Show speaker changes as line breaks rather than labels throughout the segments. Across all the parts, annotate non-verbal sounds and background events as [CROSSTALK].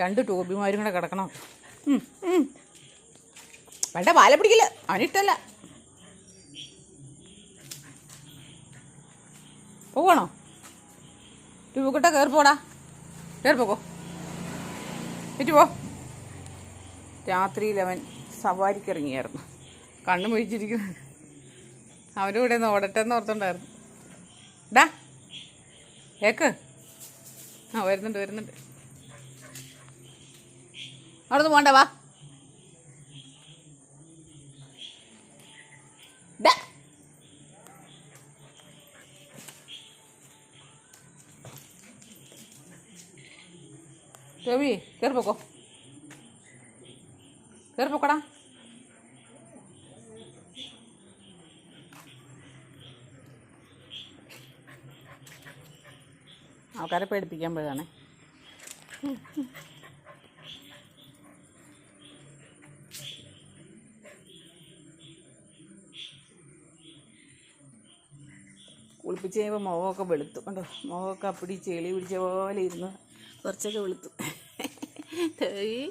രണ്ട് ടോബിമാരും കൂടെ കിടക്കണം. വേണ്ട പാല പിടിക്കില്ല അവനിട്ടല്ല പോകണോ ടൂബിക്കുട്ട കയറി പോടാ. കയറി പോക്കോ. ഏറ്റ് പോ. രാത്രിയിൽ അവൻ സവാരിക്ക് ഇറങ്ങിയായിരുന്നു. കണ്ണു മൊഴിച്ചിരിക്കുന്നു. അവന്റെ കൂടെ ഒന്ന് ഓടട്ടെ എന്ന് ഓർത്തുണ്ടായിരുന്നു. ഡാ ഏക്ക് ആ വരുന്നുണ്ട് വരുന്നുണ്ട്. അവിടെ നിന്ന് പോണ്ട വാ. രവി കയറി പോക്കോ. കയറി പോക്കടാ. ആൾക്കാരെ പേടിപ്പിക്കാൻ പോയതാണേ. കുളിപ്പിച്ച് കഴിയുമ്പോൾ മുഖമൊക്കെ വെളുത്തു. കണ്ടോ? മുഖമൊക്കെ അപ്പിടി ചെളി പിടിച്ച പോലെ ഇരുന്ന് കുറച്ചൊക്കെ വെളുത്തു. തേവി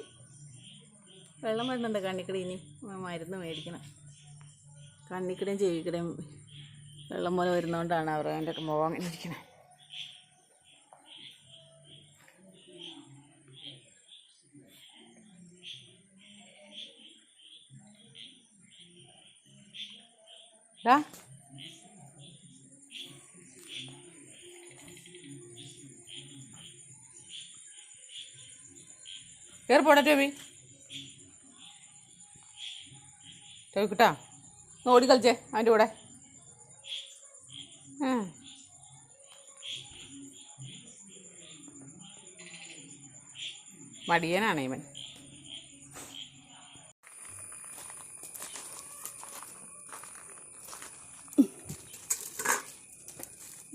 വെള്ളം വരുന്നുണ്ട് കണ്ണിക്കടി ഇനി. മരുന്ന് മേടിക്കണം. കണ്ണിക്കടയും ചെവിക്കടയും വെള്ളം പോലെ വരുന്നതുകൊണ്ടാണ് അവർ അതിന്റെ ഒക്കെ മുഖം അങ്ങനെ ഇരിക്കുന്നത് ഡാ കയറി പോടാ ടോബി. ടോബി കിട്ടാ? ഒന്ന് ഓടി കളിച്ചേ അവന്റെ കൂടെ. മടിയനാണ് ഇവൻ.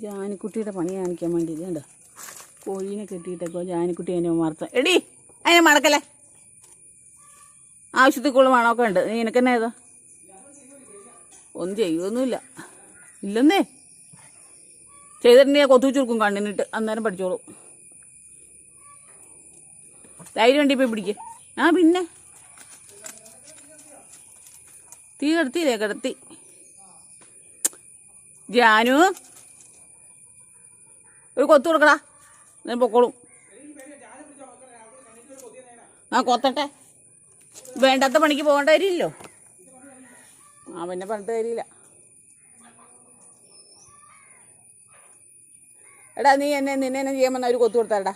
ജാനിക്കുട്ടിയുടെ പണി കാണിക്കാൻ വേണ്ടി ഇതുണ്ട് കോഴീനെ കെട്ടിയിട്ടേക്കോ ജാനിക്കുട്ടി അതിനെ മറത്ത. എടി അതിനെ മടക്കല്ലേ? കൂടുതൽ മണമൊക്കെ ഉണ്ട്. നീ നിനക്കെന്നെ ഏതാ ഒന്നും ചെയ്യുമൊന്നുമില്ല ഇല്ലെന്നേ. ചെയ്തിട്ടുണ്ടെങ്കിൽ കൊത്തു ചുരുക്കും കണ്ണിനിട്ട് അന്നേരം പഠിച്ചോളൂ. ധൈര്യം ഉണ്ട് ഇപ്പം പിടിക്ക്. ആ പിന്നെ? തീ കിടത്തിയില്ലേ? കിടത്തി. ജാനു ഒരു കൊത്തു കൊടുക്കടാ. ഞാൻ പൊക്കോളും. ആ കൊത്തട്ടെ. വേണ്ടാത്ത പണിക്ക് പോകേണ്ട കാര്യമില്ലല്ലോ. ആ പിന്നെ പറഞ്ഞിട്ട് കാര്യമില്ല. എടാ നീ എന്നെ നിന്നെ എന്നെ ചെയ്യാൻ വന്നാൽ ഒരു കൊത്തു കൊടുത്താടാ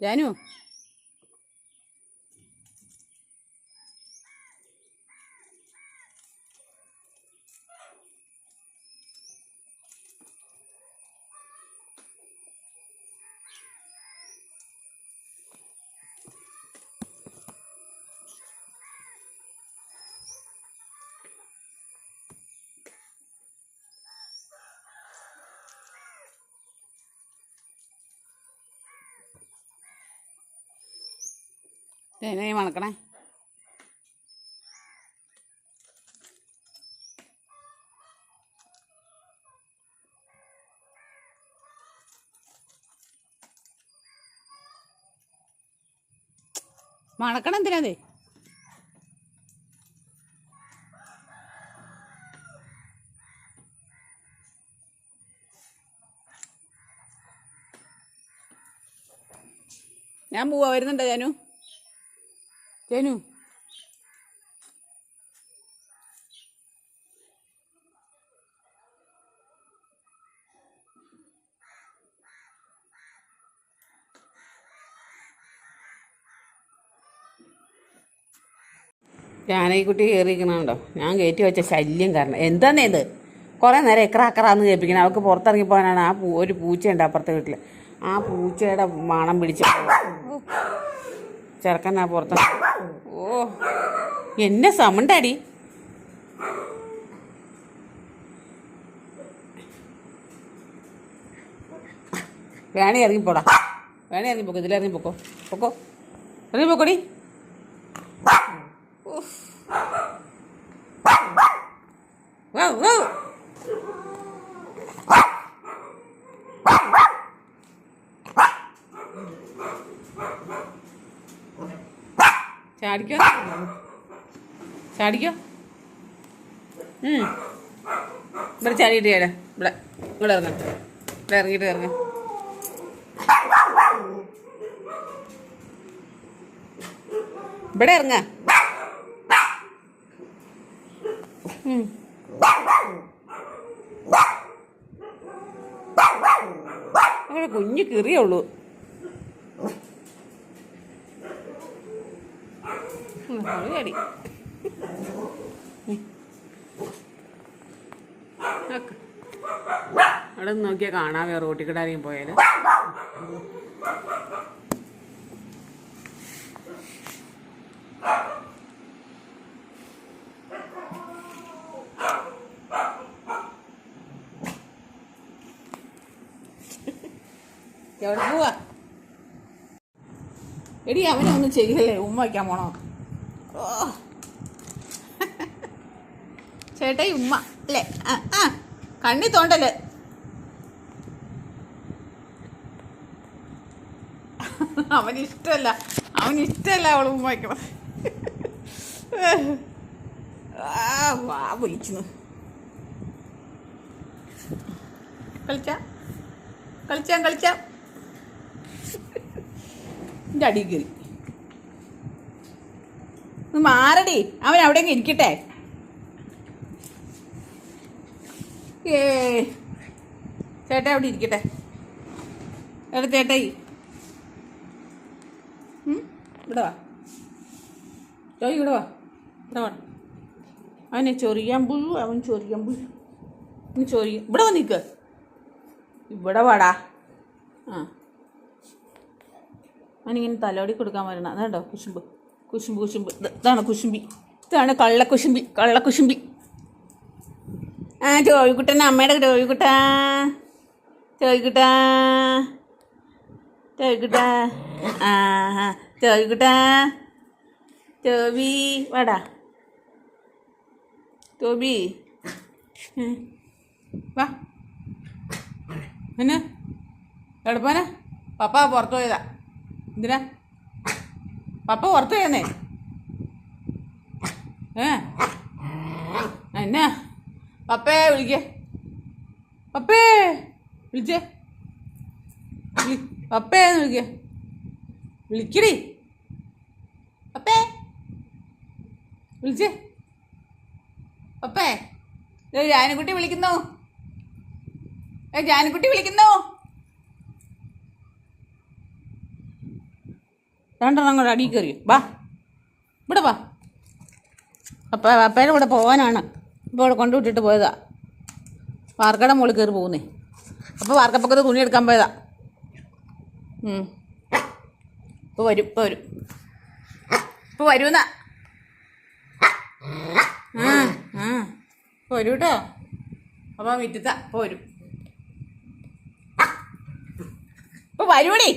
ജാനു? എന്നെ മണക്കണേ. മണക്കണം എന്തിനാ അത്? ഞാൻ പോവാ വരുന്നുണ്ടോ ജാനു? ജാനു ജാനകിക്കുട്ടി കയറിയിരിക്കണുണ്ടോ ഞാൻ കയറ്റി വെച്ച ശല്യം കാരണം. എന്താണ് ഇത്? കുറേ നേരം എക്രാക്കറാന്ന് കേൾപ്പിക്കണം. അവൾക്ക് പുറത്തിറങ്ങി പോകാനാണ്. ആ പൂ ഒരു പൂച്ചയുണ്ട് അപ്പുറത്തെ വീട്ടിൽ ആ പൂച്ചയുടെ മണം പിടിച്ച ചെറുക്കനാ പുറത്ത് എന്നെ സമുണ്ടാടി. വേണേ ഇറങ്ങിപ്പോടാ. വേണേ ഇറങ്ങിപ്പോക്കോ ഇതിലിറങ്ങി പോക്കോ. പൊക്കോ ഇറങ്ങി പോക്കോടി വൗ, വൗ. ചാടിക്കോ ചാടിക്കോ. ഇവിടെ ചാടിയിട്ട് ചേരാ ഇവിടെ ഇവിടെ ഇറങ്ങാം. ഇവിടെ ഇറങ്ങിയിട്ട് ഇറങ്ങാം ഇവിടെ ഇറങ്ങ. അവിടെ കുഞ്ഞു കീറിയുള്ളൂ ചാടി. അവിടെ നോക്കിയാ നോക്കിയാൽ വേറെ റോട്ടിൽ പോയാലും. എടി അവനെ ഒന്നും ചെയ്യല്ലേ? ഉമ്മ വയ്ക്കാൻ പോണോ? ഓ. ചേട്ടായി ഉമ്മ അല്ലേ? ആ കണ്ണി തോണ്ടൽ. അവന് ഇഷ്ടമല്ല അവന് ഇഷ്ടമല്ല അവൾ ഉമ്മ വയ്ക്കണം വാ വിളിച്ചു കളിച്ച? കളിച്ചാം കളിച്ചാം? എന്റെ അടിയിൽ കയറി. മാറടി. അവൻ അവിടെ ഇരിക്കട്ടെ. ഏ. ചേട്ടാ അവിടെ ഇരിക്കട്ടെ. എവിടെ ചേട്ടായി ഉം? ഇവിടെ വാ. ചോയ് ഇവിടെ വാ. ഇവിടെ വാ. അവനെ ചൊറിയാൻ പുഴു അവൻ ചൊറിയാൻ പുഴു. നീ ചൊറിയ. ഇവിടെ വന്നിക്ക ഇവിടെ വാടാ. ആ. അവനിങ്ങനെ തലോടി കൊടുക്കാൻ വരണം. അതാണ്ടോ കുശുമ്പ്. കുശുമ്പ് കുശുമ്പ്. ഇത് ഇതാണ് കുശുമ്പി? ഇതാണ് കള്ളക്കുശുമ്പി. കള്ളക്കുശുമ്പി. ആ ചോയിക്കുട്ടൻ അമ്മയുടെ ചോയിക്കുട്ടാ ചോയിക്കുട്ടാ ചോയിക്കുട്ടാ ആ ചോയിക്കുട്ടാ ചോബി വാടാ. ചോബി വാ. പിന്നെ? എളുപ്പന പപ്പ പുറത്തു പോയതാ. എന്തിനാ? പപ്പ പുറത്തു പോയെന്നേ. ഏ? എന്നാ? പപ്പേ വിളിക്കേ. പപ്പേ വിളിച്ചേ. വിളി പപ്പേന്ന് വിളിക്കേ. വിളിക്കടി. പപ്പേ. വിളിച്ചേ. പപ്പേ. ജാനക്കുട്ടി വിളിക്കുന്നു. ഏ ജാനക്കുട്ടി വിളിക്കുന്നു. രണ്ടെണ്ണം അങ്ങോട്ട് അടിയിൽ കയറി വാ ഇവിടെ വാ അപ്പ അപ്പേനെ കൂടെ പോകാനാണ്. ഇപ്പോൾ ഇവിടെ കൊണ്ടുവിട്ടിട്ട് പോയതാ. വാർക്കയുടെ മുകളിൽ കയറി പോകുന്നേ. അപ്പോൾ വാർക്കപ്പൊക്കെ തുണി എടുക്കാൻ പോയതാ. ഇപ്പോൾ വരും ഇപ്പോൾ വരും. ഇപ്പോൾ വരുന്ന. ആ ആ. ഇപ്പോൾ വരൂ കേട്ടോ അപ്പോൾ വിറ്റത്ത ഇപ്പോൾ വരും. ഇപ്പോൾ വരൂടി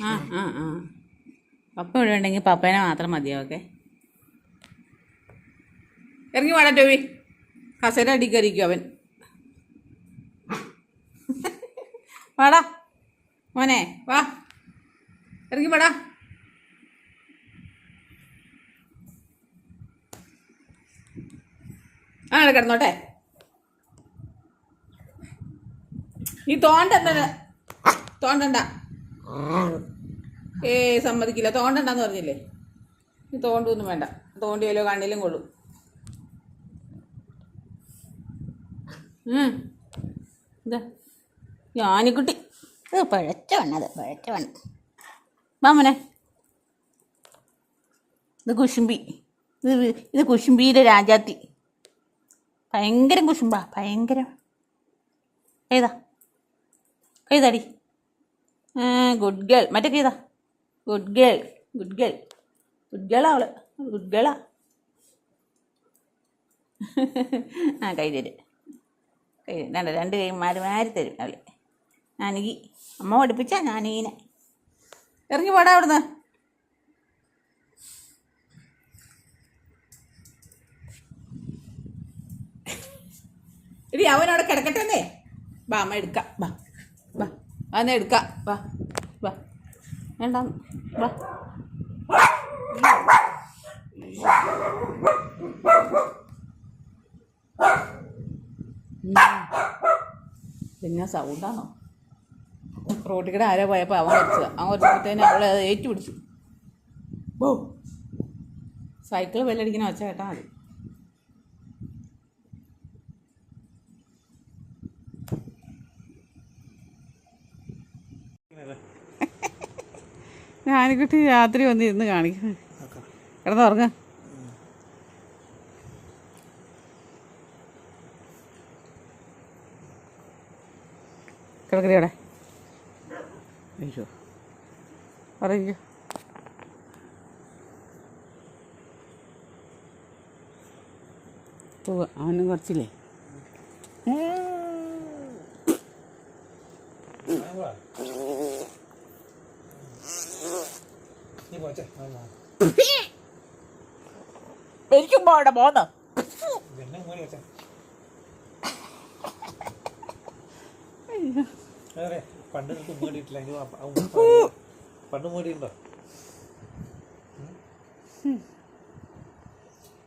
ആ ആ ആ. പപ്പ ഇവിടെ ഉണ്ടെങ്കിൽ പപ്പേനെ മാത്രം മതിയാവും ഇറങ്ങി വേണം ടോവി. കസേര അടിക്കരിക്കും അവൻ. വാടാ മോനെ വാ. ഇറങ്ങി വാടാ. ആ കിടന്നോട്ടെ. നീ തോണ്ടണ്ട തോണ്ടണ്ട ഏ സമ്മതിക്കില്ല. തോണ്ടണ്ടെന്ന് പറഞ്ഞില്ലേ? തോണ്ടൊന്നും വേണ്ട. തോണ്ടിയാലോ കണ്ണിലും കൊള്ളും. ഇതാ. ഞാനിക്കുട്ടി.
ഇത് പഴച്ച വണ്ണത് പഴച്ച വണ്ണം
മാമനെ മോനെ. ഇത് കുശുമ്പി ഇത് ഇത് കുശുമ്പിയിലെ രാജാത്തി. ഭയങ്കരം കുശുമ്പാ ഭയങ്കര. ഏതാ ഏതാടി ഗുഡ് ഗേൾ. മറ്റൊക്കെ കൈതാ. Good girl good girl good ഗേളാ അവൾ. ഗുഡ് ഗേളാ [LAUGHS] ആ. കൈ തരും. കൈ രണ്ട് രണ്ട് കൈ മാറി മാറി തരും അവൾ. ഞാനീ അമ്മ പഠിപ്പിച്ച ഞാനീനെ ഇറങ്ങി പോടാ അവിടുന്ന്. ഇടി അവനവിടെ കിടക്കട്ടെന്നേ ബാ അമ്മ എടുക്കാം. ബാ ബാ അതെന്നെ എടുക്കാം. ബാ ബാ വേണ്ട പിന്നെ സൗണ്ടാണോ? റോട്ടിൽ കൂടെ ആരോ പോയപ്പോൾ അവൻ കുറച്ചത് അവൻ കുറച്ചപ്പോഴത്തേനും അവളെ ഏറ്റു പിടിച്ചു ഓ സൈക്കിൾ വെല്ലടിക്കണ വെച്ചേട്ടാ കേട്ടാൽ മതി. ഞാനിക്കുട്ടി രാത്രി വന്ന് ഇരുന്ന് കാണിക്കുന്നു കിടന്നുറങ്ങ. കിടക്കടി അവിടെ. അയ്യോ പറയൂ ഓ അവനും കുറച്ചില്ലേ? എനിക്കും പോന്ന്.
പണ്ട് മൂടിയിട്ടില്ല പണ്ട് മൂടിയിട്ടുണ്ടോ?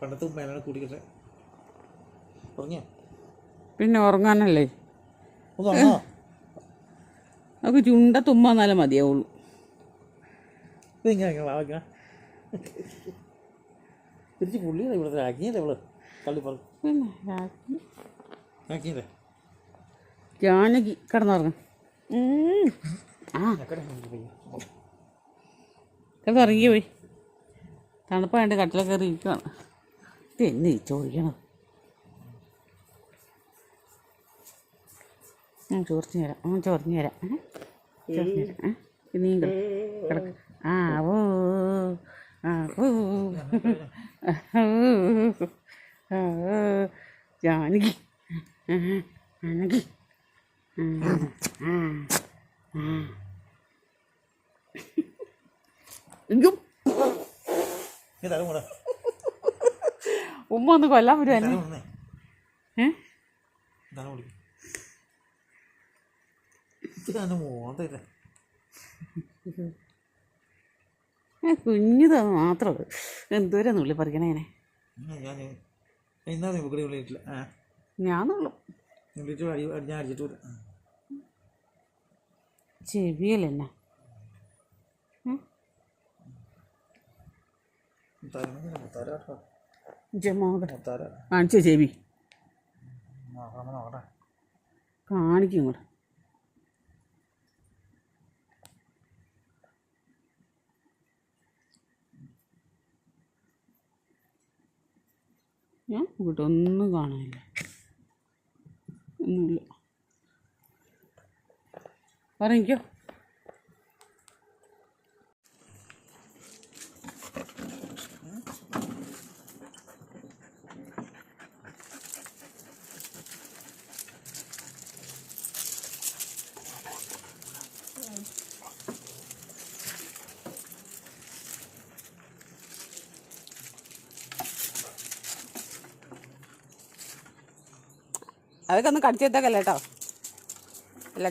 പണ്ടത്തെ ഉമ്മേനാണ് കുടിക്കട്ടെ
പിന്നെ ഉറങ്ങാനല്ലേ? നമുക്ക് ചുണ്ട തുമ്മാന്നാലും മതിയാവുള്ളൂ.
ഇത് ഇങ്ങനെ വാങ്ങിക്ക തിരിച്ച് പുള്ളിയല്ലേ ഇവിടെ രാജ്ഞിയല്ലേ ഇവൾ? തള്ളി പറഞ്ഞു ആക്കിയല്ലേ?
ജാനകി കിടന്നുറങ്ങും. കിടന്നുറങ്ങി പോയി തണുപ്പായിട്ട് കട്ടില കയറി ഇരിക്കുകയാണ് ഇത് എന്ന് ചോദിക്കണം ഞാൻ ചോർച്ചു തരാം. ആ ചോർന്നു തരാം? ചോർന്നു തരാം. നീ കിടക്ക് കിടക്ക് ആ ഓ ആ ഓ ആ, ഓ ആ, ഓ ജാനകി ജാനകി ഉമ്മ ഒന്ന് കൊല്ലാൻ
മൂടണേ
ഏ
മോന്തല്ലേ
കുഞ്ഞിത് മാത്രം. എന്തോരം നുള്ളി പറിക്കണേനെ
ഞാൻ
നുള്ളും
അടി ഞാൻ
ഞാൻ ഇവിടെ ഒന്നും കാണാനില്ല. ഒന്നുമില്ല. പറഞ്ഞോ അതൊക്കെ ഒന്ന് കടിച്ചെടുത്തേക്കല്ലേ കേട്ടോ അല്ല